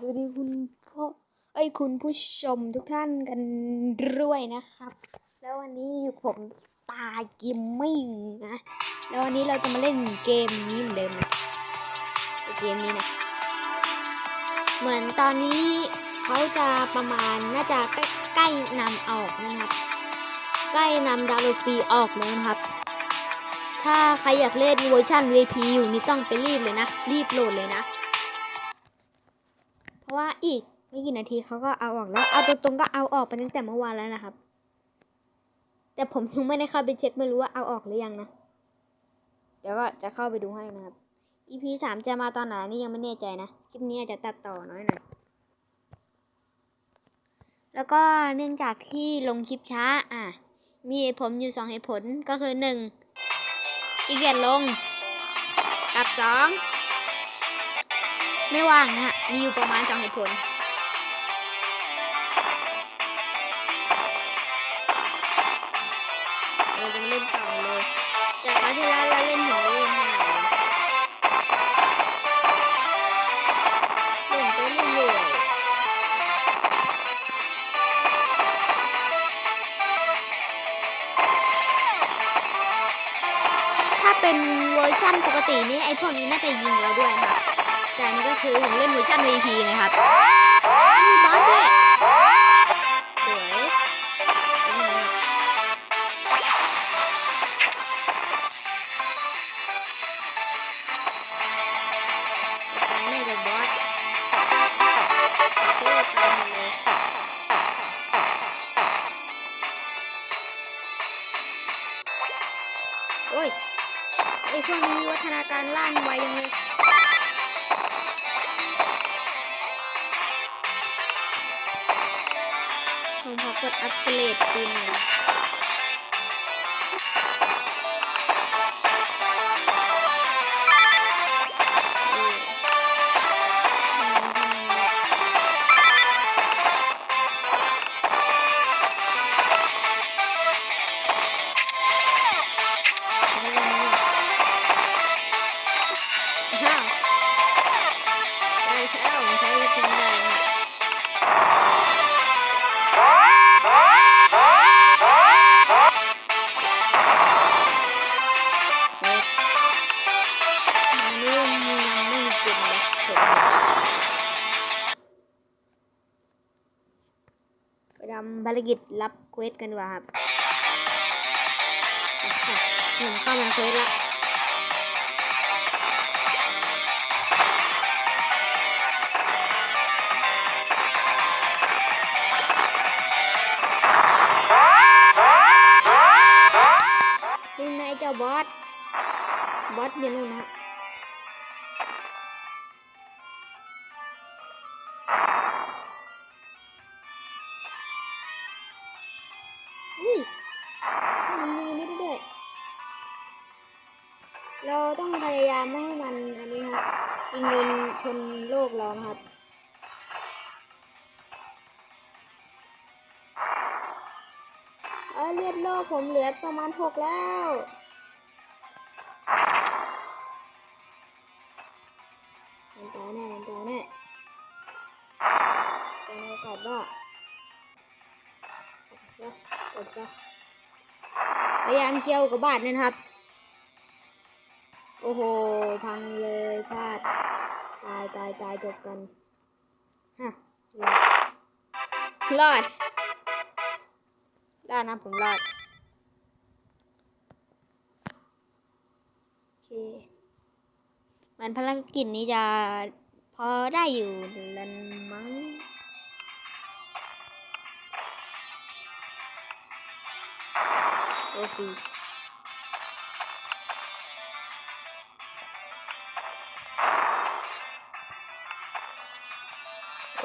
สวัสดีคุณพ่อเอ้ยคุณผู้ชมทุกท่านกันด้วยนะครับ แล้ววันนี้อยู่ผมตาเกมมิ่งนะ แล้ววันนี้เราจะมาเล่นเกมนี้เหมือนเดิมนะเกมนี้นะ เหมือนตอนนี้เขาจะประมาณน่าจะใกล้ใกล้นำออกนะครับ ใกล้นำดาวโลฟีออกแล้วนะครับ ถ้าใครอยากเล่นเวอร์ชัน VP อยู่นี่ต้องไปรีบเลยนะ รีบโหลดเลยนะ ว่าอีกไม่กี่นาทีเขาก็เอาออกแล้วเอาตรงๆก็เอาออกไปตั้งแต่เมื่อวานแล้วนะครับ แต่ผมยังไม่ได้เข้าไปเช็คไม่รู้ว่าเอาออกหรือยังนะ เดี๋ยวก็จะเข้าไปดูให้นะครับ EP สามจะมาตอนไหนนี่ยังไม่แน่ใจนะคลิปนี้อาจจะตัดต่อน้อยหน่อยแล้วก็เนื่องจากที่ลงคลิปช้า อะ มีผลอยู่สองเหตุผลก็คือหนึ่งขี้เกียจลง กับสอง ไม่ว่างนะฮะ มีอยู่ประมาณสองเหตุผล เราจะมาเล่นต่อเลย จากคราวที่แล้วเราเล่นถึงเรื่องห้าเล่นไปเรื่อยถ้าเป็นเวอร์ชั่นปกตินี่ไอพวกนี้น่าจะยิงเราด้วยครับ แต่อันนี้ก็คือผมเล่นเวอร์ชัน VP นะครับมีบอสด้วย ดอัปเกรดปืนหน่ารกิจรับเควสกันดีกว่าครับผมเข้ามาเควสละนี่นายเจ้าบอส บอสอยู่นู่นนะ มันยิงอันนี้ได้ด้วยเราต้องพยายามไม่ให้มันอันนี้ครับยิงเงินชนโลกเราครับเออเลือดโลกผมเหลือประมาณหกแล้วมันตายแน่มันตายแน่ตายในโอกาสว่ากดซะกดซะ พยายามเคี่ยวกับบาดนะครับ โอ้โห พังเลยพลาด ตายตายตายจบกันฮะรอดรอดได้นะผมรอดโอเคเหมือนภารกิจนี้จะพอได้อยู่ลันมั้ง โอเคโ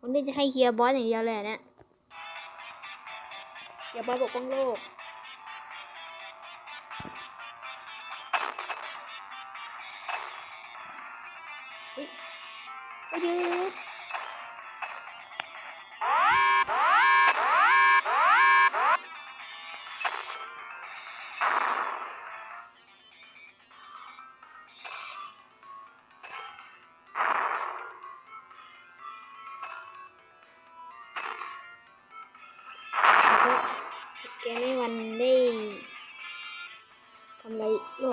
อ้นี่จะให้เคียร์บอสอย่างเดียวเลยอะเนี่ยเคลียร์บอสปกป้องโลก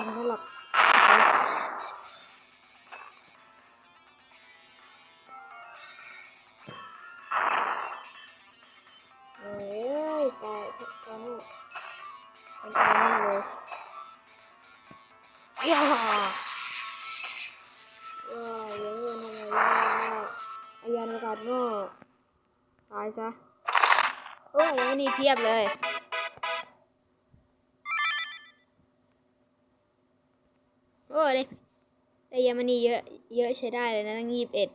งเขาหรอกโอ้ยตายตายหมดมันตายหมดเลยย่าว้าเยอะเงินทำไมย่าอายันประกาศโง่ตายซะ โอ้ยนนี้เพียบเลย โอ้ยได้ได้ยามันนี่ เยอะใช้ได้เลยนะตั้งยี่สิบเอ็ด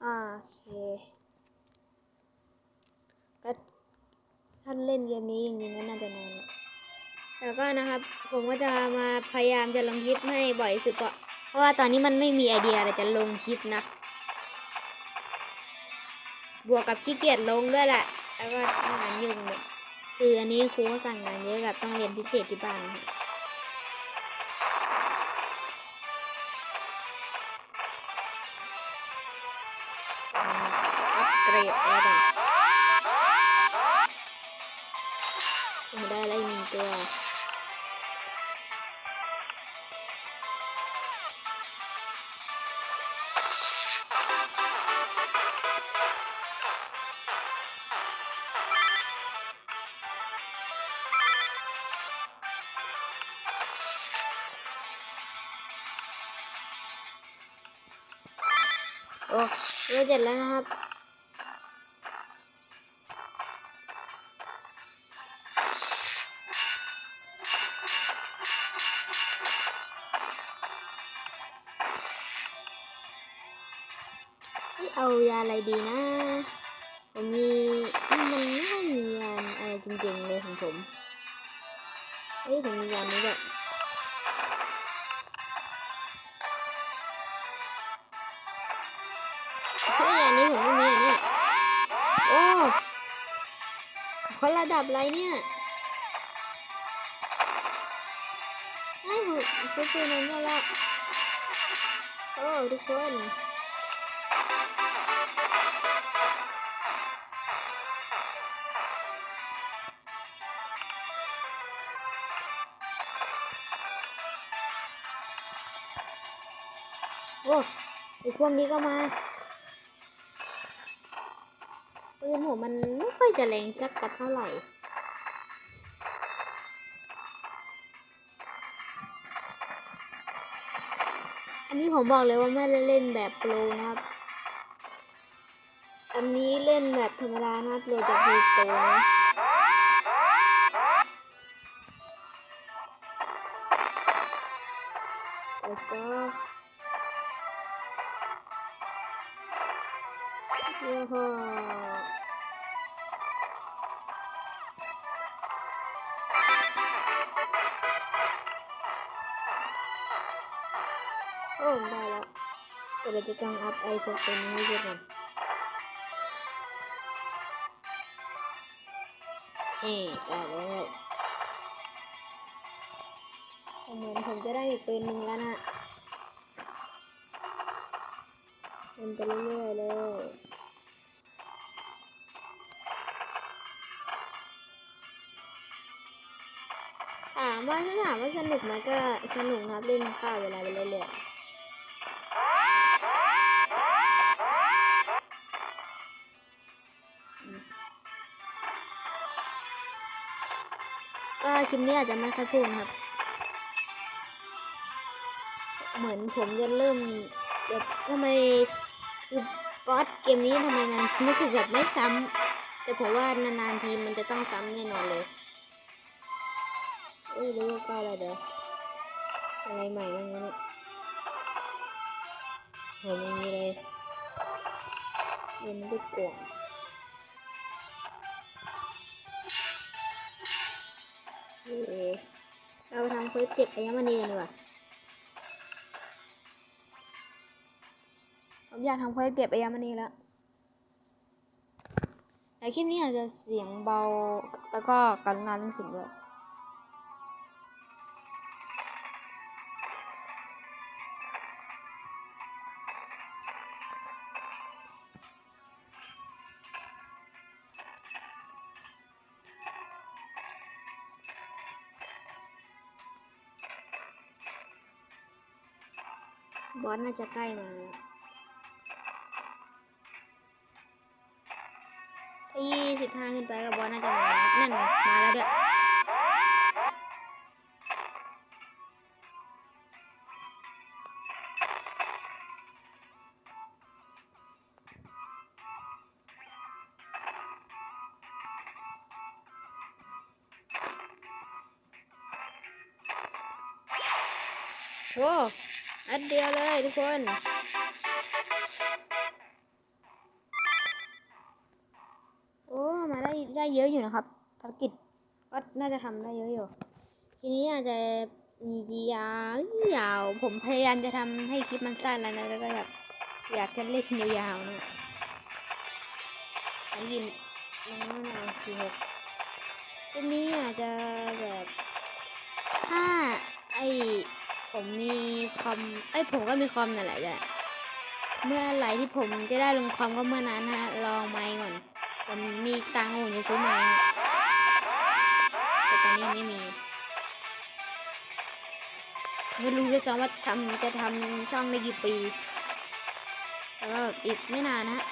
โอเคก็ท่านเล่นเกมนี้จริงๆก็น่าจะนานแล้วก็นะครับ ผมก็จะมาพยายามจะลงคลิปให้บ่อยสุดเพราะเพราะว่าตอนนี้มันไม่มีไอเดียอะไรจะลงคลิปนะ บวกกับขี้เกียจลงด้วยแหละ แล้วก็งานยุ่งเนี่ยคืออันนี้ครูก็สั่งงานเยอะกับต้องเรียนพิเศษที่บ้านนะ ตัวโอ้เรือเจ็ดแล้วนะครับ เฮ้ยผมมียานี้แบบเฮ้ยอันนี้ผมไม่มีอันเนี้ยโอ้คนระดับอะไรเนี่ยไอ้ผมซื้อปืนมาหมดละโอ้ทุกคน วกนี้ก็มาปืนผมมันไม่ค่อยจะแรงจักกระเท่าไหร่อันนี้ผมบอกเลยว่าไม่ได้เล่นแบบโปรนะครับ อันนี้เล่นแบบธรรมดานะครับเลยจะคือโปรนะโอ้โห หโอ้ได้แล้วแต่เราจะต้องอัพไอพวกตัวนี้ด้วยกันนี่ได้แล้วเหมือนผมจะได้อีกปืนหนึ่งแล้วนะมันจะเรื่อยๆเลย ถามว่าถ้าถามว่าสนุกไหมก็สนุกนะครับเล่นข้าวเวลาไปเรื่อยๆก็คลิปนี้อาจจะไม่ค่อยพูดนะครับ เหมือนผมจะเริ่มแบบทำไมคือก๊อตเกมนี้ทำไมมันรู้สึกแบบไม่ซ้ำแต่ผมว่านานๆทีมันจะต้องซ้ำแน่นอนเลย เอ้ยรู้ว่าก็อะไรเด้ออะไรใหม่บ้างเนี่ยผมไม่มีเลยเล่นด้วยกล่องเอ้ยเราทำเควสเก็บอัญมณีกันดีกว่าผมอยากทำเควสเก็บอัญมณีแล้วแต่คลิปนี้อาจจะเสียงเบาแล้วก็การงานเรื่องเสียงด้วย จะใกล้มาแล้วถ้ายี่สิบห้าขึ้นไปกับบอสน่าจะมาแล้วนั่นไงมาแล้วด้วยโอ้ อันเดียวเลยทุกคนโอ้มาได้ได้เยอะอยู่นะครับภารกิจก็น่าจะทำได้เยอะอยู่ ทีนี้อาจจะมียาวยาวผมพยายามจะทำให้คลิปมันสั้นแล้วนะแล้วก็แบบอยากจะเล่นยาวๆนะอันยินน้องนาสี่หกคลิปนี้อาจจะแบบถ้าไอ ผมมีคอมไอยผมก็มีคอมนั่นแหละแหละเมื่อไหร่ที่ผมจะได้ลงคอมก็เมื่อนั้นฮะลองไมค์ก่อนผมมีตังค์ผมจะซื้อไม้แต่ตอนนี้ไม่มีไม่รู้ด้วยซ้ำว่าทำจะทำช่องได้กี่ปีแต่ว่าแบบอีกไม่นานนะฮะ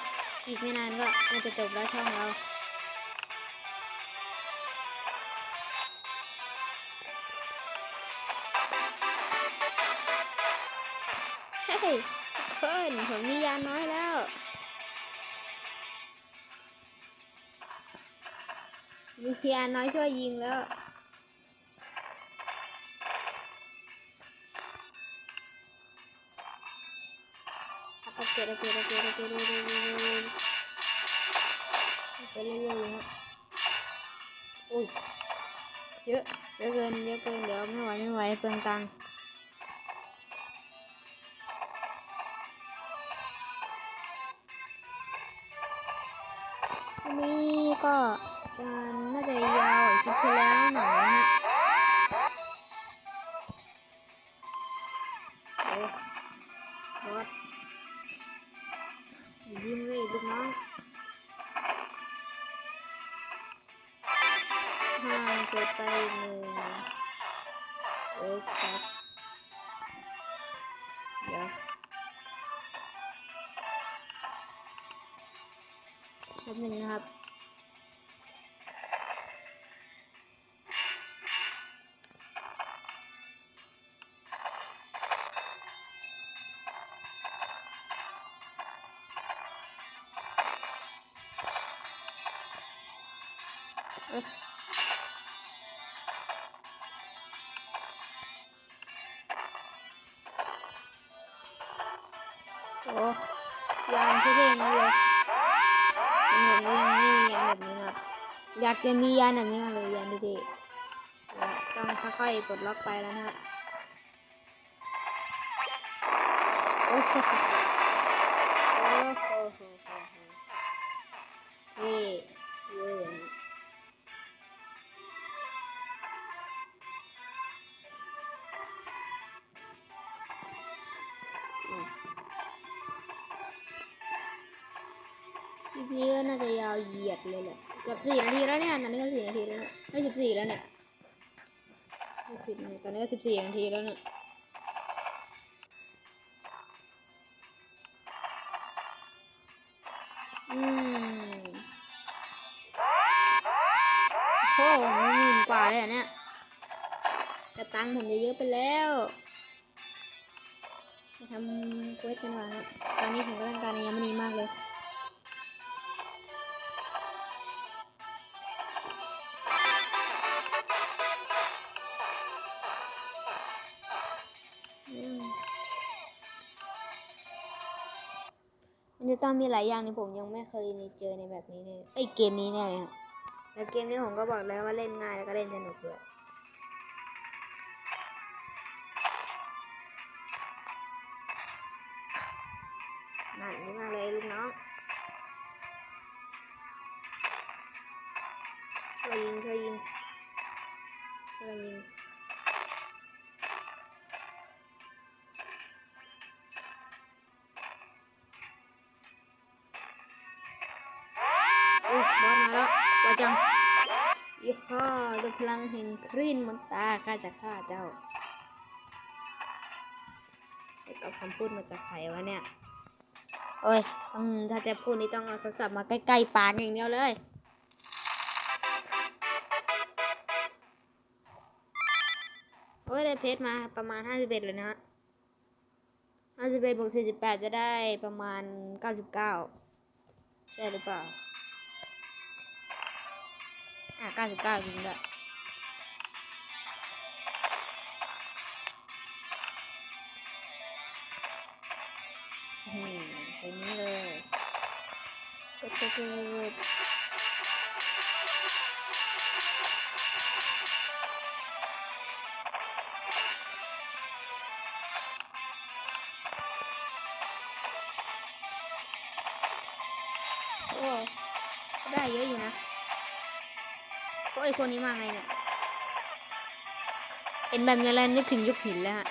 อีกไม่นานก็น่าจะจบแล้วช่องเรา มีเทียน้อยช่วยยิงแล้วโอเคโอเคโอเคโอเคโอเคโอเคไปเรื่อยๆครับอุ้ยเยอะเยอะเกินเยอะเกินเดี๋ยวไม่ไหวไม่ไหวเปลืองตังค์ โอ้บอสยิงเลยลู โอ้ยานเท่ๆนั่นเลยผมยังไม่มียานแบบนี้ครับ อยากจะมียานแบบนี้มาเลยยานเท่ๆแต่ต้องค่อยๆปลดล็อกไปแล้วนะฮะโอ้โหโอ้โหโหโหโหนี่ คลิปนี้ก็น่าจะยาวเหยียดเลยแหละเกือบสี่นาทีแล้วเนี่ยตอนนี้ก็สี่นาทีแล้วไม่สิบสี่แล้วเนี่ยไม่ผิดเนี่ยตอนนี้ก็สิบสี่นาทีแล้วเนี่ยอืมโอ้โหหมื่นกว่าเลยเหรอเนี่ยแต่ตังค์ผมจะเยอะไปแล้วทำเควสกันก่อนตอนนี้ผมก็ต้องการอัญมณีมากเลย จะต้องมีหลายอย่างที่ผมยังไม่เคยเจอในแบบนี้เลยไอเกมนี้แน่เลยครับแล้วเกมนี้ผมก็บอกแล้วว่าเล่นง่ายแล้วก็เล่นสนุกด้วย ด้วยพลังแห่งคลื่นมนตาข้าจะฆ่าเจ้าไอ้เอาคำพูดมาจากใครวะเนี่ย โอ้ยต้องถ้าจะพูดนี่ต้องเอาโทรศัพท์มาใกล้ๆปากอย่างเดียวเลยโอ้ยได้เพชรมาประมาณ51เลยนะฮะ51บวก48จะได้ประมาณ99ใช่หรือเปล่า อะ99จริงด้วยอืมใส่นี้เลยเช็ดเช็ด ก็ไอคนนี้มาไงเนี่ยเห็นแบบนี้แล้วนึกถึงยุคหินเลยฮะ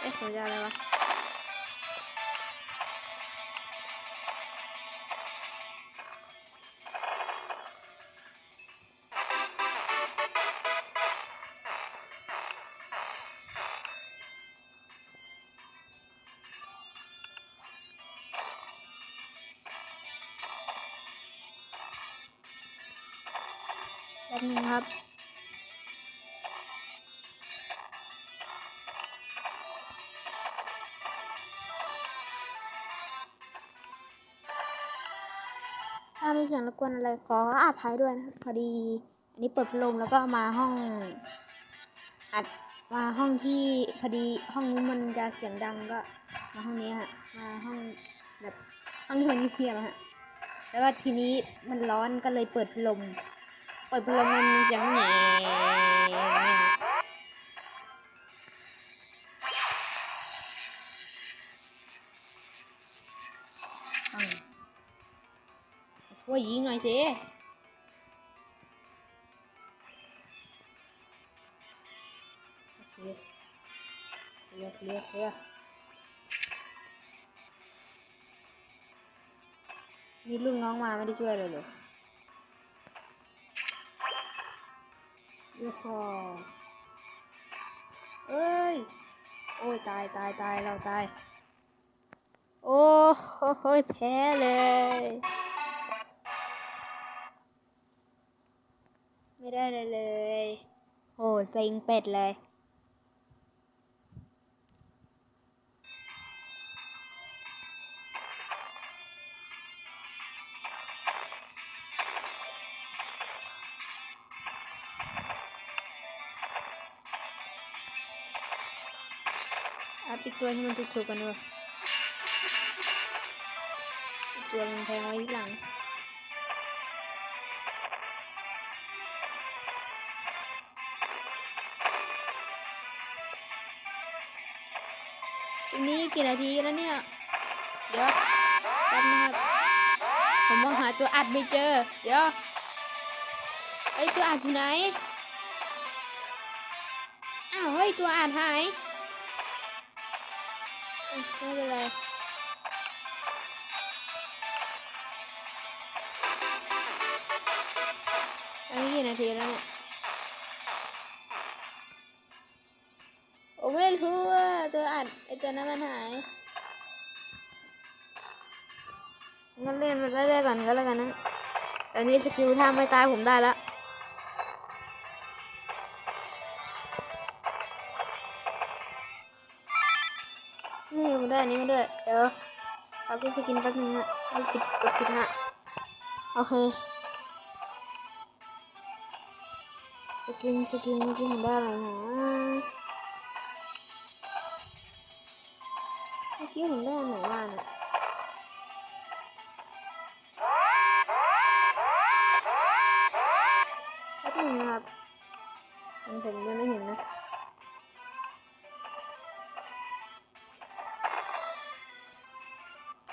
เอ๊ะผมจะเอาอะไรวะ ป๊บนึงครับถ้ามีเสียงรบกวนอะไรขออภัยด้วยนะครับพอดี อันนี้เปิดพัดลมแล้วก็มาห้องอัดมาห้องที่พอดีห้องนู้นมันจะเสียงดังก็ มาห้องนี้ฮะมาห้องแบบห้องที่มันเงียบๆฮะแล้วก็ทีนี้มันร้อนก็เลยเปิดพัดลม เปิดพัดลมมันมีเสียงแหน่เนี่ยฮะอืมช่วยยิงหน่อยสิโอเคเคลียร์เคลียร์เคลียร์มีลูกน้องมาไม่ได้ช่วยเลยเหรอ เยี่ยพอเอ้ย โอ้ยตายตายตายเราตาย โอ้โหยแพ้เลย ไม่ได้เลยเลย โหเซ็งเป็ดเลย ตัวให้มันถูกๆกันด้วยตัวมันแพงไว้หลังทีนี้กี่นาทีแล้วเนี่ย เดี๋ยวแป๊บนะครับ ผมมองหาตัวอัดไม่เจอ เดี๋ยวเอ้ตัวอัดอยู่ไหน อ้าวเฮ้ยตัวอัดหาย ไม่เป็นไรอันนี้กี่นาทีแล้วเนี่ย โอ้ไม่รู้ว่าตัวอัดไอตัวนั้นมันหายงั้นเล่นไปเรื่อยๆก่อนก็แล้วกันนะตอนนี้สกิลท่าไม่ตายผมได้แล้ว ด้วย เดี๋ยวเอาไปสกินแป๊บนึงฮะเอาปิดกดปิดฮะโอเค สกินสกินเมื่อกี้ผมได้อะไรนะเมื่อกี้ผมได้อันไหนมาเนี่ยแป๊บนึงนะครับมผมยังไม่เห็นนะ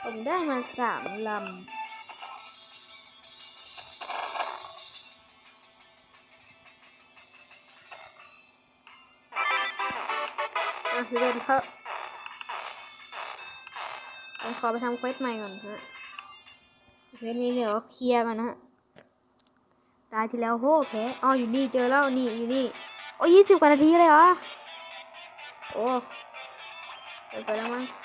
ผมได้มาสามลำอะเดินเข้าผมขอไปทำเควสใหม่ก่อนฮะเควสนี้เดี๋ยวเคลียร์ก่อนนะฮะ ตายที่แล้วโหแพ้อ๋ออยู่นี่เจอแล้วนี่อยู่นี่ โอ้ยี่สิบกว่านาทีเลยเหรอ โอ้เกินไปแล้วมั้ง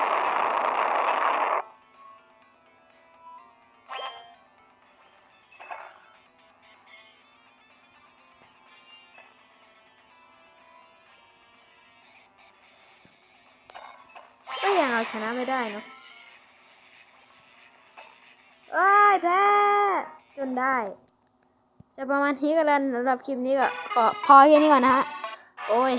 จะประมาณนี้ก็แล้วสำหรับคลิปนี้ก็พอแค่นี้ก่อนนะฮะ โอ้ย